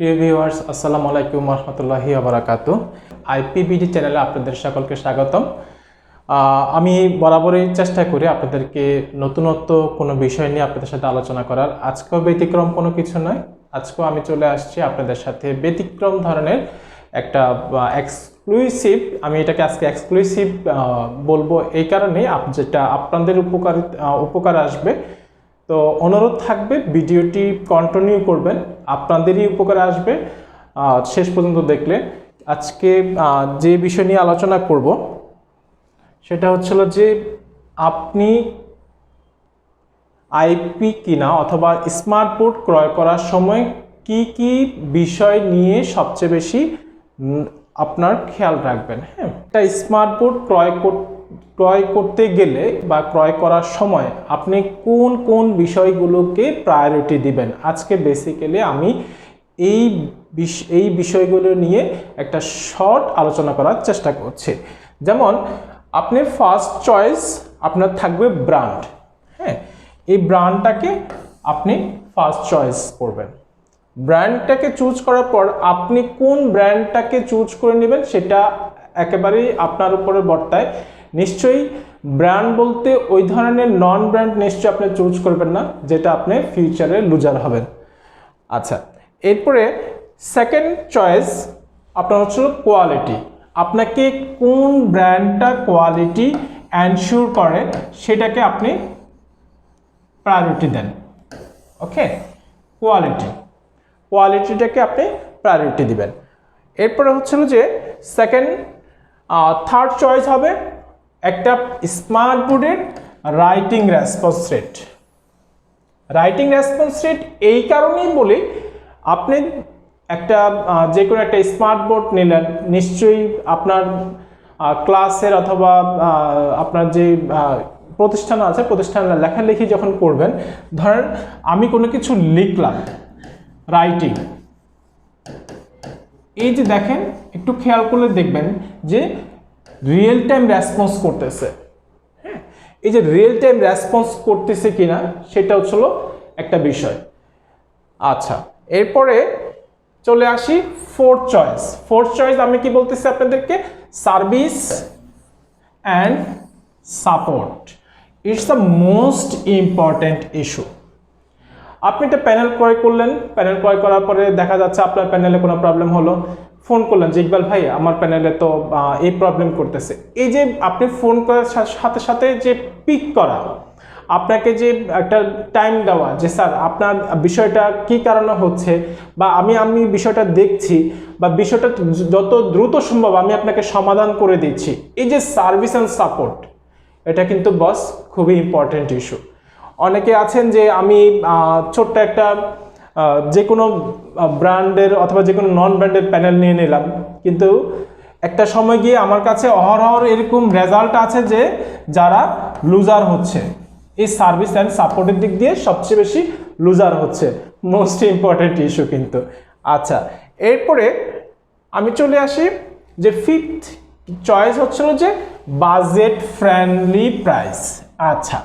প্রিয় ভিউয়ার্স, আসসালামু আলাইকুম রহমতুল্লাহি আবরাকাত আইপিবিডি চ্যানেলে আপনাদের সকলকে স্বাগতম। আমি বরাবরই চেষ্টা করি আপনাদেরকে নতুনত্ব কোনো বিষয় নিয়ে আপনাদের সাথে আলোচনা করার। আজকেও ব্যতিক্রম কোনো কিছু নয়। আজকেও আমি চলে আসছি আপনাদের সাথে ব্যতিক্রম ধরনের একটা এক্সক্লুসিভ আমি এটাকে আজকে এক্সক্লুসিভ বলব এই কারণেই যেটা আপনাদের উপকার উপকার আসবে। তো অনুরোধ থাকবে, ভিডিওটি কন্টিনিউ করবেন, আপনাদেরই উপকারে আসবে। শেষ পর্যন্ত দেখলে। আজকে যে বিষয় নিয়ে আলোচনা করব, সেটা হচ্ছিল যে আপনি আইপি কিনা অথবা স্মার্ট বোর্ড ক্রয় করার সময় কি কি বিষয় নিয়ে সবচেয়ে বেশি আপনার খেয়াল রাখবেন হ্যাঁ? একটা স্মার্ট বোর্ড ক্রয় কর- ক্রয় করতে গেলে বা ক্রয় করার সময় আপনি কোন কোন বিষয়গুলোকে প্রায়োরিটি দিবেন? আজকে বেসিক্যালি আমি এই এই বিষয়গুলো নিয়ে একটা শর্ট আলোচনা করার চেষ্টা করছি। যেমন, আপনি ফার্স্ট চয়েস আপনার থাকবে ব্র্যান্ড হ্যাঁ এই ব্র্যান্ডটাকে আপনি ফার্স্ট চয়েস করবেন। ব্র্যান্ডটাকে চুজ করার পর আপনি কোন ব্র্যান্ডটাকে চুজ করে নেবেন সেটা একেবারেই আপনার উপরে বর্তায়। নিশ্চয়ই ব্র্যান্ড বলতে ওই ধরনের নন ব্র্যান্ড নিশ্চয়ই আপনি চুজ করবেন না, যেটা আপনি ফিউচারে লুজার হবেন। আচ্ছা এরপরে সেকেন্ড চয়েস আপনার হচ্ছিল কোয়ালিটি আপনাকে কোন ব্র্যান্ডটা কোয়ালিটি অ্যানশিওর করে সেটাকে আপনি প্রায়োরিটি দেন। ওকে কোয়ালিটি কোয়ালিটিটাকে আপনি প্রায়োরিটি দিবেন। এরপরে হচ্ছিল যে সেকেন্ড থার্ড চয়েস হবে একটা স্মার্ট বোর্ডের writing response rate writing response rate এই কারণেই বলি আপনি একটা যে কোনো একটা স্মার্ট বোর্ড নিলেন, নিশ্চয়ই আপনার ক্লাসের অথবা আপনার যে প্রতিষ্ঠান আছে প্রতিষ্ঠানে লেখালেখি যখন করবেন, ধরেন আমি কোনো কিছু লিখলাম রাইটিং এই যে দেখেন, একটু খেয়াল করলে দেখবেন যে রিয়েল টাইম রেসপন্স করতেছে। হ্যাঁ? এই যে রিয়েল টাইম রেসপন্স করতেছে কিনা, সেটা হচ্ছিল একটা বিষয়। আচ্ছা এরপরে চলে আসি ফোর্থ চয়েস ফোর্থ চয়েস আমি কি বলতেছি আপনাদেরকে? Service and support it's the most important issue আপনি একটা প্যানেল ক্রয় করলেন প্যানেল ক্রয় করার পরে দেখা যাচ্ছে আপনার প্যানেলে কোনো প্রবলেম হলো। ফোন করলেন যে, ইকবাল ভাই, আমার প্যানেলে তো এই প্রবলেম করতেছে। এই যে আপনি ফোন করার সাথে সাথে যে পিক করা, আপনাকে যে একটা টাইম দেওয়া যে, স্যার, আপনার বিষয়টা কি কারণে হচ্ছে? বা, আমি আমি বিষয়টা দেখছি বা, বিষয়টা যত দ্রুত সম্ভব আমি আপনাকে সমাধান করে দিচ্ছি। এই যে সার্ভিস অ্যান্ড সাপোর্ট এটা কিন্তু বস খুবই ইম্পর্ট্যান্ট ইস্যু অনেকে আছেন যে, আমি ছোট্ট একটা যে কোনো ব্র্যান্ডের অথবা যে কোনো নন ব্র্যান্ডের প্যানেল নিয়ে নিলাম। কিন্তু একটা সময় গিয়ে আমার কাছে অহরহর এরকম রেজাল্ট আছে যে যারা লুজার হচ্ছে। এই সার্ভিস অ্যান্ড সাপোর্টের দিক দিয়ে সবচেয়ে বেশি লুজার হচ্ছে। মোস্ট ইম্পর্ট্যান্ট ইস্যু কিন্তু। আচ্ছা এরপরে আমি চলে আসি যে ফিফথ চয়েস হচ্ছিল যে বাজেট ফ্রেন্ডলি প্রাইস আচ্ছা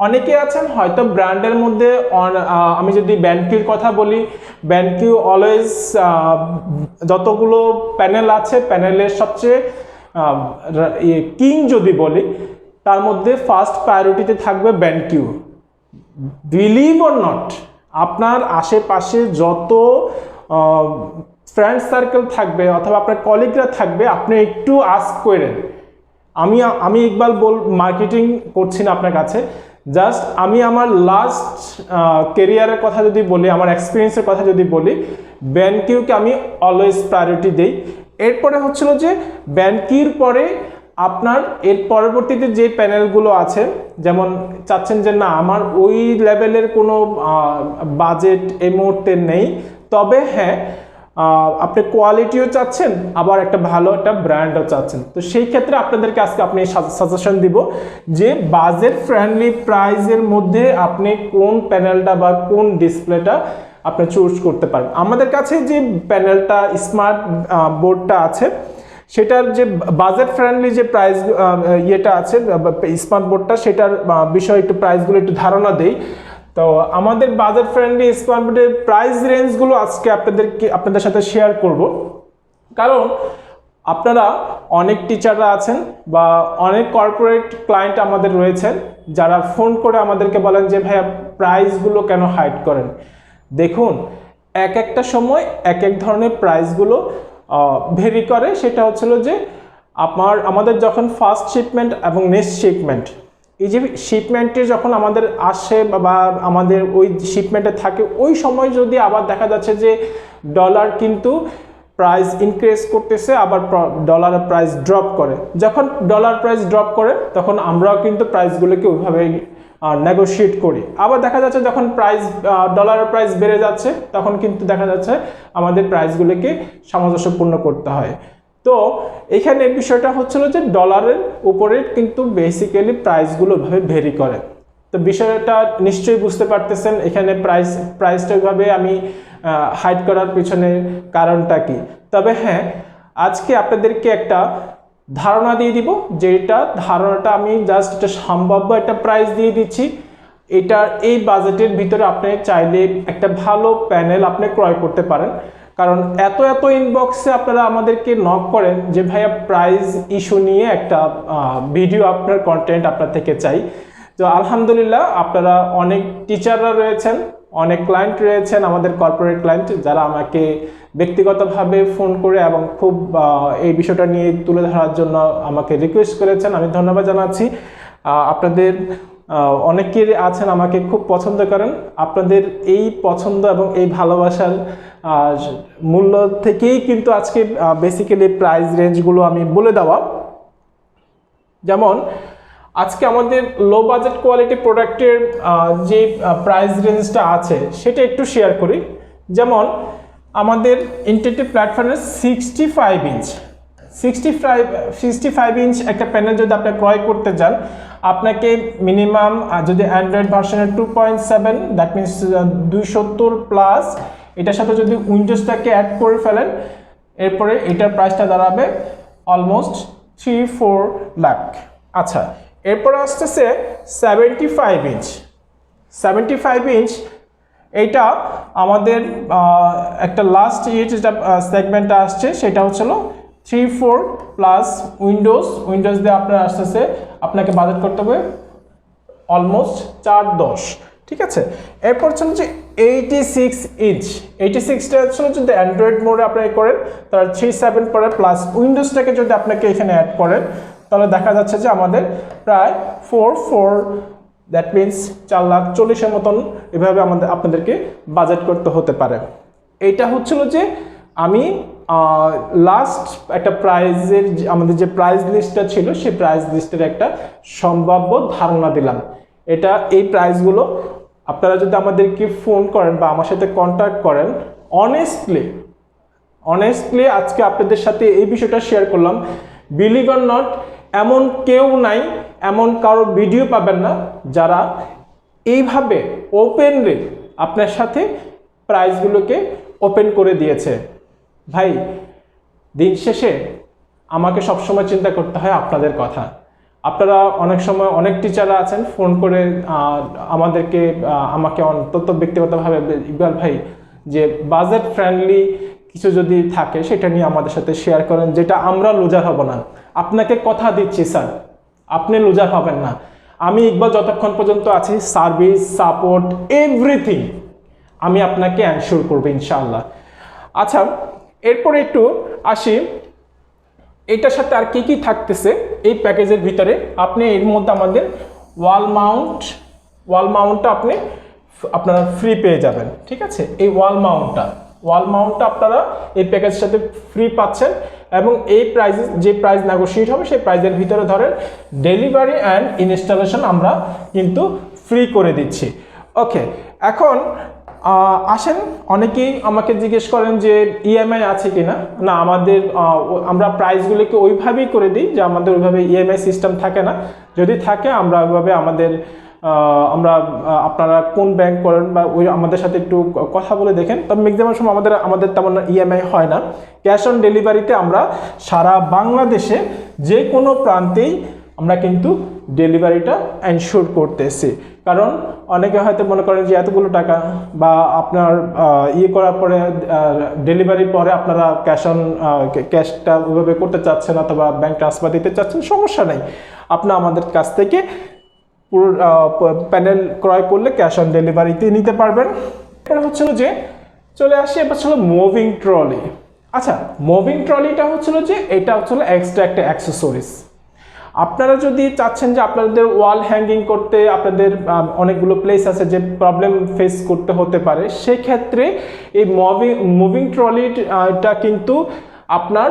অনেকে আছেন হয়তো ব্র্যান্ডের মধ্যে আমি যদি ব্যানকিউর কথা বলি ব্যানকিউ অলওয়েজ যতগুলো প্যানেল আছে, প্যানেলের সবচেয়ে কিং যদি বলি, তার মধ্যে ফার্স্ট প্রায়োরিটিতে থাকবে ব্যানকিউ বিলিভ অর নট আপনার আশেপাশে যত ফ্রেন্ড সার্কেল থাকবে অথবা আপনার কলিগরা থাকবে, আপনি একটু আস্ক করেন আমি আমি ইকবাল বল মার্কেটিং করছি না আপনার কাছে। জাস্ট আমি আমার লাস্ট কেরিয়ারের কথা যদি বলি, আমার এক্সপিরিয়েন্সের কথা যদি বলি ব্যানকিউকে আমি অলওয়েজ প্রায়োরিটি দেই। এরপরে হচ্ছিল যে ব্যানকির পরে আপনার এর পরবর্তীতে যে প্যানেলগুলো আছে, যেমন চাচ্ছেন যে না, আমার ওই লেভেলের কোনো বাজেট এই মুহূর্তে নেই, তবে হ্যাঁ আপনি কোয়ালিটিও চাচ্ছেন, আবার একটা ভালো একটা ব্র্যান্ডও চাচ্ছেন। তো সেই ক্ষেত্রে আপনাদেরকে আজকে আপনি সাজেশন দিব যে বাজেট ফ্রেন্ডলি প্রাইজের মধ্যে আপনি কোন প্যানেলটা বা কোন ডিসপ্লেটা আপনি চুজ করতে পারেন। আমাদের কাছে যে প্যানেলটা স্মার্ট বোর্ডটা আছে, সেটার যে বাজেট ফ্রেন্ডলি যে প্রাইস ইয়েটা আছে স্মার্ট বোর্ডটা সেটার বিষয়ে একটু প্রাইসগুলো একটু ধারণা দেই। তো আমাদের বাজার ফ্রেন্ডলি ফিটের প্রাইস রেঞ্জগুলো আজকে আপনাদেরকে, আপনাদের সাথে শেয়ার করব। কারণ আপনারা অনেক টিচাররা আছেন বা অনেক কর্পোরেট ক্লায়েন্ট আমাদের রয়েছেন, যারা ফোন করে আমাদেরকে বলেন যে, ভাইয়া প্রাইসগুলো কেন হাইড করেন? দেখুন, এক একটা সময় এক এক ধরনের প্রাইসগুলো ভেরি করে। সেটা হচ্ছিল যে, আমার, আমাদের যখন ফার্স্ট শিপমেন্ট এবং নেক্সট শিপমেন্ট এই যে শিপমেন্টে যখন আমাদের আসে বা- আমাদের ওই শিপমেন্টে থাকে, ওই সময় যদি আবার দেখা যাচ্ছে যে ডলার কিন্তু প্রাইস ইনক্রিজ করতেছে, আবার ডলারের প্রাইস ড্রপ করে। যখন ডলার প্রাইস ড্রপ করে, তখন আমরাও কিন্তু প্রাইসগুলোকে ওইভাবে নেগোশিয়েট করি। আবার দেখা যাচ্ছে যখন প্রাইস ডলারের প্রাইস বেড়ে যাচ্ছে, তখন কিন্তু দেখা যাচ্ছে আমাদের প্রাইসগুলোকে সামঞ্জস্যপূর্ণ করতে হয়। তো এখানে বিষয়টা হচ্ছিল যে ডলারের উপরে কিন্তু বেসিক্যালি প্রাইসগুলো ভাবে ভেরি করে। তো বিষয়টা নিশ্চয়ই বুঝতে পারতেছেন এখানে প্রাইস প্রাইসটা ওইভাবে আমি হাইড করার পিছনে কারণটা কি। তবে হ্যাঁ আজকে আপনাদেরকে একটা ধারণা দিয়ে দিব, যেটা ধারণাটা আমি জাস্ট একটা সম্ভাব্য একটা প্রাইস দিয়ে দিচ্ছি। এটার এই বাজেটের ভিতরে আপনি চাইলে একটা ভালো প্যানেল আপনি ক্রয় করতে পারেন। কারণ এত এত ইনবক্সে আপনারা আমাদেরকে নক করেন যে, ভাইয়া প্রাইজ ইস্যু নিয়ে একটা ভিডিও আপনার কন্টেন্ট আপনার থেকে চাই। তো আলহামদুলিল্লাহ আপনারা অনেক টিচাররা রয়েছেন, অনেক ক্লায়েন্ট রয়েছেন, আমাদের কর্পোরেট ক্লায়েন্ট যারা আমাকে ব্যক্তিগতভাবে ফোন করে এবং খুব এই বিষয়টা নিয়ে তুলে ধরার জন্য আমাকে রিকোয়েস্ট করেছেন। আমি ধন্যবাদ জানাচ্ছি। আপনাদের অনেকের আছেন, আমাকে খুব পছন্দ করেন। আপনাদের এই পছন্দ এবং এই ভালোবাসার মূল্য থেকেই কিন্তু আজকে বেসিক্যালি প্রাইস রেঞ্জগুলো আমি বলে দেওয়া। যেমন, আজকে আমাদের লো বাজেট কোয়ালিটি প্রোডাক্টের যে প্রাইস রেঞ্জটা আছে, সেটা একটু শেয়ার করি। যেমন, আমাদের ইন্টারনেট প্ল্যাটফর্মে sixty five inch sixty five sixty five inch একটা প্যানেল যদি আপনি ক্রয় করতে যান আপনাকে মিনিমাম যদি অ্যান্ড্রয়েড ভার্সনের two point seven that means দুই সত্তর প্লাস এটার সাথে যদি উইন্ডোজটাকে অ্যাড করে ফেলেন, এরপরে এটার প্রাইসটা দাঁড়াবে অলমোস্ট থ্রি ফোর লাখ আচ্ছা এরপর আসতেছে seventy five inch seventy five inch এইটা আমাদের একটা লাস্ট ইয়ে যেটা সেগমেন্টটা আসছে, সেটা হচ্ছিল three four plus windows windows দিয়ে আপনার আসতেছে, আপনাকে বাজেট করতে হবে অলমোস্ট চার দশ, ঠিক আছে? এরপর হচ্ছে যে এইটি সিক্স ইঞ্চ এইটি সিক্সটা হচ্ছে যদি অ্যান্ড্রয়েড মোডে আপনি করেন তার থ্রি সেভেন পরে প্লাস উইন্ডোজটাকে যদি আপনাকে এখানে অ্যাড করেন, তাহলে দেখা যাচ্ছে যে আমাদের প্রায় ফোর ফোর দ্যাট মিন্স চার লাখ চল্লিশের মতন এভাবে আমাদের, আপনাদেরকে বাজেট করতে হতে পারে। এইটা হচ্ছিল যে আমি লাস্ট একটা প্রাইজের আমাদের যে প্রাইজ লিস্টটা ছিল, সেই প্রাইজ লিস্টের একটা সম্ভাব্য ধারণা দিলাম। এটা, এই প্রাইজগুলো আপনারা যদি আমাদেরকে ফোন করেন বা আমার সাথে কন্ট্যাক্ট করেন অনেস্টলি অনেস্টলি আজকে আপনাদের সাথে এই বিষয়টা শেয়ার করলাম। বিলিভ অর নট এমন কেউ নাই, এমন কারও ভিডিও পাবেন না, যারা এইভাবে ওপেনলি আপনার সাথে প্রাইজগুলোকে ওপেন করে দিয়েছে। ভাই, দিন শেষে আমাকে সবসময় চিন্তা করতে হয় আপনাদের কথা। আপনারা অনেক সময় অনেক টিচাররা আছেন ফোন করে আমাদেরকে আমাকে অন্তত ব্যক্তিগতভাবে ইকবাল ভাই, যে বাজেট ফ্রেন্ডলি কিছু যদি থাকে, সেটা নিয়ে আমাদের সাথে শেয়ার করেন, যেটা আমরা লুজার হব না। আপনাকে কথা দিচ্ছি স্যার আপনি লুজার হবেন না। আমি ইকবাল যতক্ষণ পর্যন্ত আছি সার্ভিস সাপোর্ট এভরিথিং আমি আপনাকে অ্যানশিওর করব, ইনশাআল্লাহ। আচ্ছা এরপরে একটু আসি। এটার সাথে আর কি কি থাকতেছে এই প্যাকেজের ভিতরে? আপনি এর মধ্যে আমাদের ওয়াল মাউন্ট, ওয়াল মাউন্টটা আপনি আপনারা ফ্রি পেয়ে যাবেন, ঠিক আছে? এই ওয়াল মাউন্টটা ওয়াল মাউন্টটা আপনারা এই প্যাকেজের সাথে ফ্রি পাচ্ছেন এবং এই প্রাইস যে প্রাইস নেগোশিয়েট হবে সেই প্রাইসের ভিতরে ধরেন ডেলিভারি অ্যান্ড ইনস্টলেশন আমরা কিন্তু ফ্রি করে দিচ্ছি। ওকে এখন আসেন, অনেকেই আমাকে জিজ্ঞেস করেন যে ইএমআই আছে কিনা। না না আমাদের আমরা প্রাইসগুলোকে ওইভাবেই করে দিই যে আমাদের ওইভাবে ইএমআই সিস্টেম থাকে না। যদি থাকে, আমরা ওইভাবে আমাদের আমরা আপনারা কোন ব্যাংক করেন বা ওই আমাদের সাথে একটু কথা বলে দেখেন। তবে ম্যাক্সিমাম সময় আমাদের আমাদের তেমন ইএমআই হয় না। ক্যাশ অন ডেলিভারিতে আমরা সারা বাংলাদেশে যে কোনো প্রান্তেই আমরা কিন্তু ডেলিভারিটা এনশোর করতেছি। কারণ অনেকে হয়তো মনে করেন যে এতগুলো টাকা বা আপনার ইয়ে করার পরে ডেলিভারির পরে আপনারা ক্যাশ অন ক্যাশটা ওইভাবে করতে চাচ্ছেন অথবা ব্যাংক ট্রান্সফার দিতে চাচ্ছেন, সমস্যা নেই। আপনি আমাদের কাছ থেকে পুরো প্যানেল ক্রয় করলে ক্যাশ অন ডেলিভারিতে নিতে পারবেন। এরপর হচ্ছিল যে, চলে আসি, এবার ছিল মুভিং ট্রলি আচ্ছা মুভিং ট্রলিটা হচ্ছিল যে, এটা হচ্ছিল এক্সট্রা একটা অ্যাক্সেসরিজ আপনারা যদি চাচ্ছেন যে আপনাদের ওয়াল হ্যাঙ্গিং করতে, আপনাদের অনেকগুলো প্লেস আছে যে প্রবলেম ফেস করতে হতে পারে, সেক্ষেত্রে এই মুভিং মুভিং ট্রলিটা কিন্তু আপনার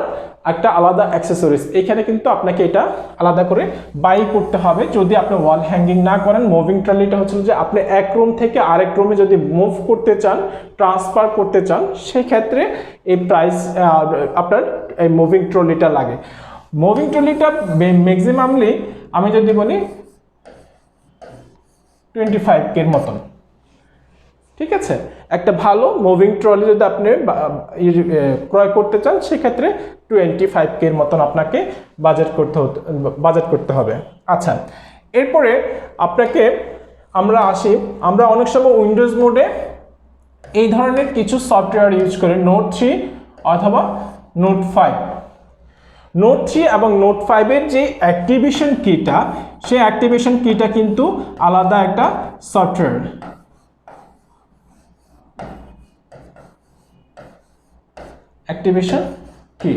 একটা আলাদা অ্যাক্সেসরিজ এখানে কিন্তু আপনাকে এটা আলাদা করে বাই করতে হবে। যদি আপনি ওয়াল হ্যাঙ্গিং না করেন মুভিং ট্রলিটা হচ্ছে যে আপনি এক রুম থেকে আরেক রুমে যদি মুভ করতে চান ট্রান্সফার করতে চান, সেক্ষেত্রে এই প্রাইস আপনার এই মুভিং ট্রলিটা লাগে। মুভিং ট্রলিটা ম্যাক্সিমামলি আমি যদি বলি টোয়েন্টি ফাইভ কের মতন। ঠিক আছে? একটা ভালো মুভিং ট্রলি যদি আপনি ক্রয় করতে চান, সেক্ষেত্রে টোয়েন্টি ফাইভ কের মতন আপনাকে বাজেট করতে হতে বাজেট করতে হবে। আচ্ছা এরপরে আপনাকে আমরা আসি, আমরা অনেক সময় উইন্ডোজ মোডে এই ধরনের কিছু সফটওয়্যার ইউজ করি নোট থ্রি অথবা নোট ফাইভ নোট থ্রি এবং নোট ফাইভের যে অ্যাক্টিভেশন কিটা সেই অ্যাক্টিভেশন কিটা কিন্তু আলাদা একটা সফটওয়্যার অ্যাক্টিভেশন কি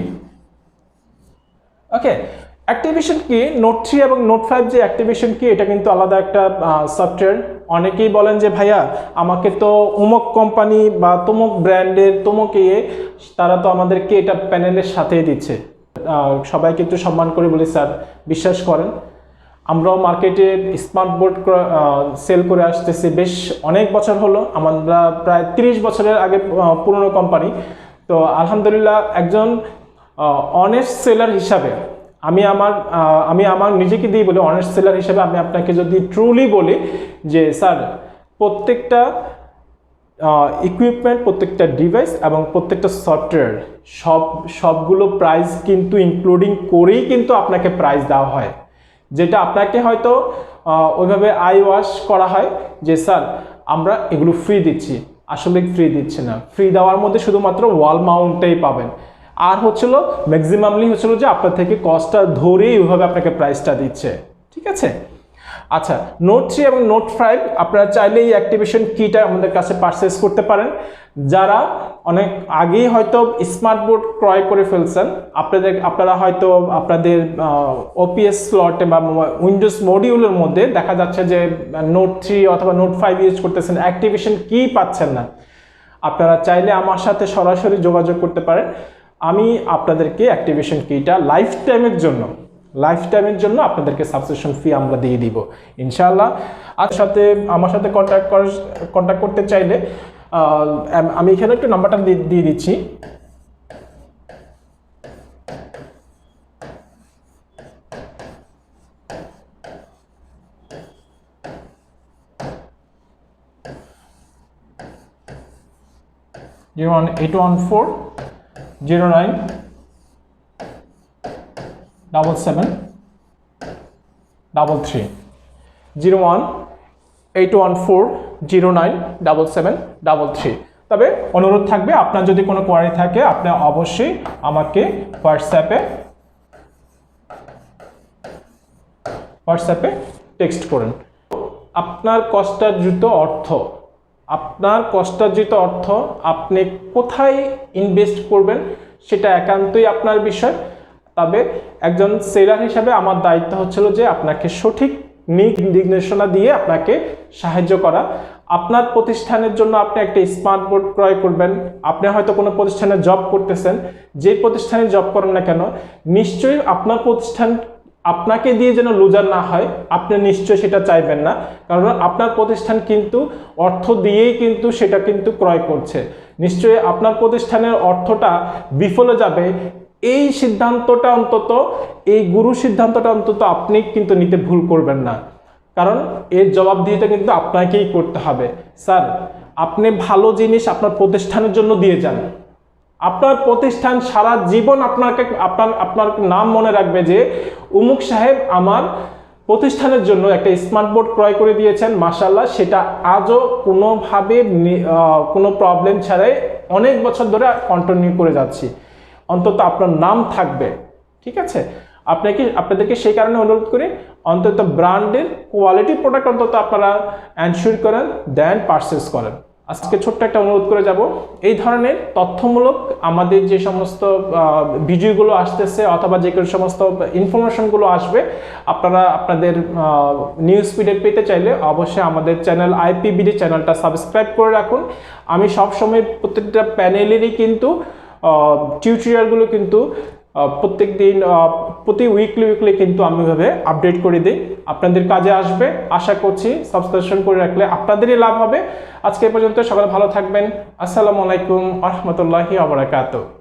ওকে অ্যাক্টিভেশন কি নোট থ্রি এবং নোট ফাইভ যে অ্যাক্টিভেশন কি এটা কিন্তু আলাদা একটা সফটওয়্যার অনেকেই বলেন যে, ভাইয়া, আমাকে তো অমুক কোম্পানি বা তমুক ব্র্যান্ডের তমুক ইয়ে তারা তো আমাদেরকে এটা প্যানেলের সাথেই দিচ্ছে। সবাইকে একটু সম্মান করে বলি স্যার বিশ্বাস করেন। আমরাও মার্কেটে স্মার্ট বোর্ড সেল করে আসতেছি। বেশ অনেক বছর হলো। আমরা প্রায় তিরিশ বছরের আগে পুরনো কোম্পানি। তো আলহামদুলিল্লাহ একজন অনেস্ট সেলার হিসাবে আমি আমার আমি আমার নিজেকে দিয়ে বলি অনেস্ট সেলার হিসাবে আমি আপনাকে যদি ট্রুলি বলি যে, স্যার, প্রত্যেকটা ইকুইপমেন্ট প্রত্যেকটা ডিভাইস এবং প্রত্যেকটা সফটওয়্যার সব, সবগুলো প্রাইস কিন্তু ইনক্লুডিং করেই কিন্তু আপনাকে প্রাইস দেওয়া হয়। যেটা আপনাকে হয়তো ওইভাবে আই ওয়াশ করা হয় যে, স্যার, আমরা এগুলো ফ্রি দিচ্ছি। আসলে ফ্রি দিচ্ছে না। ফ্রি দেওয়ার মধ্যে শুধুমাত্র ওয়াল মাউন্টটাই পাবেন। আর হচ্ছিল ম্যাক্সিমামলি হচ্ছিল যে আপনার থেকে কস্টটা ধরেই ওইভাবে আপনাকে প্রাইসটা দিচ্ছে। ঠিক আছে? আচ্ছা নোট থ্রি এবং নোট ফাইভ আপনারা চাইলে এই অ্যাক্টিভেশন কিটা আমাদের কাছে পারচেস করতে পারেন। যারা অনেক আগেই হয়তো স্মার্ট বোর্ড ক্রয় করে ফেলছেন, আপনাদের, আপনারা হয়তো আপনাদের ওপিএস স্লটে বা উইন্ডোজ মডিউলের মধ্যে দেখা যাচ্ছে যে নোট থ্রি অথবা নোট ফাইভ ইউজ করতেছেন অ্যাক্টিভেশন কি পাচ্ছেন না। আপনারা চাইলে আমার সাথে সরাসরি যোগাযোগ করতে পারেন। আমি আপনাদেরকে অ্যাক্টিভেশন কিটা লাইফ টাইমের জন্য লাইফ টাইমের জন্য আপনাদেরকে সাবস্ক্রিপশন ফি আমরা দিয়ে দিব। ইনশাআল্লাহ, আর সাথে আমার সাথে কন্ট্যাক্ট করার কন্ট্যাক্ট করতে চাইলে আমি এখানে একটু নাম্বারটা দিয়ে দিচ্ছি। Zero one, eight one four, zero nine double seven double three zero one eight one four zero nine double seven double three তবে অনুরোধ থাকবে, আপনার যদি কোনো কোয়ারি থাকে, আপনি অবশ্যই আমাকে হোয়াটসঅ্যাপে হোয়াটসঅ্যাপে টেক্সট করুন। আপনার কষ্টার্জিত অর্থ, আপনার কষ্টার্জিত অর্থ আপনি কোথায় ইনভেস্ট করবেন, সেটা একান্তই আপনার বিষয়। তবে একজন সেলার হিসাবে আমার দায়িত্ব হচ্ছিল যে আপনাকে সঠিক নিক নির্দেশনা দিয়ে আপনাকে সাহায্য করা। আপনার প্রতিষ্ঠানের জন্য আপনি একটা স্মার্ট বোর্ড ক্রয় করবেন। আপনি হয়তো কোনো প্রতিষ্ঠানে জব করতেছেন, যে প্রতিষ্ঠানে জব করেন না কেন, নিশ্চয়ই আপনার প্রতিষ্ঠান আপনাকে দিয়ে যেন লুজার না হয়, আপনি নিশ্চয়ই সেটা চাইবেন না। কারণ আপনার প্রতিষ্ঠান কিন্তু অর্থ দিয়েই কিন্তু সেটা কিন্তু ক্রয় করছে। নিশ্চয়ই আপনার প্রতিষ্ঠানের অর্থটা বিফলে যাবে এই সিদ্ধান্তটা অন্তত, এই গুরু সিদ্ধান্তটা অন্তত আপনি কিন্তু নিতে ভুল করবেন না। কারণ এর জবাবদিহিতা কিন্তু আপনাকেই করতে হবে। স্যার, আপনি ভালো জিনিস আপনার প্রতিষ্ঠানের জন্য দিয়ে যান। আপনার প্রতিষ্ঠান সারা জীবন আপনাকে, আপনার আপনার নাম মনে রাখবে যে উমুক সাহেব আমার প্রতিষ্ঠানের জন্য একটা স্মার্ট বোর্ড ক্রয় করে দিয়েছেন মাসাল্লাহ সেটা আজও কোনোভাবে কোনো প্রবলেম ছাড়াই অনেক বছর ধরে কন্টিনিউ করে যাচ্ছি। অন্তত আপনার নাম থাকবে, ঠিক আছে? আপনাকে, আপনাদেরকে সেই কারণে অনুরোধ করি, অন্তত ব্র্যান্ডের কোয়ালিটি প্রোডাক্ট অন্তত আপনারা অ্যানশিওর করেন দেন পারচেস করেন। আজকে ছোট্ট একটা অনুরোধ করে যাব। এই ধরনের তথ্যমূলক আমাদের যে সমস্ত ভিডিওগুলো আসতেছে অথবা যে কোনো সমস্ত ইনফরমেশনগুলো আসবে, আপনারা আপনাদের নিউজ ফিডে পেতে চাইলে অবশ্যই আমাদের চ্যানেল আইপিবিডি চ্যানেলটা সাবস্ক্রাইব করে রাখুন। আমি সবসময় প্রত্যেকটা প্যানেলেরই কিন্তু টিউটোরিয়ালগুলো কিন্তু প্রত্যেক দিন প্রতি উইকলি উইকলি কিন্তু আমি ভাবে আপডেট করে দিই। আপনাদের কাজে আসবে। আশা করছি সাবস্ক্রিপশন করে রাখলে আপনাদেরই লাভ হবে। আজকে পর্যন্ত সকাল ভালো থাকবেন। আসসালামু আলাইকুম আহমতুল্লাহি আবরাকাতু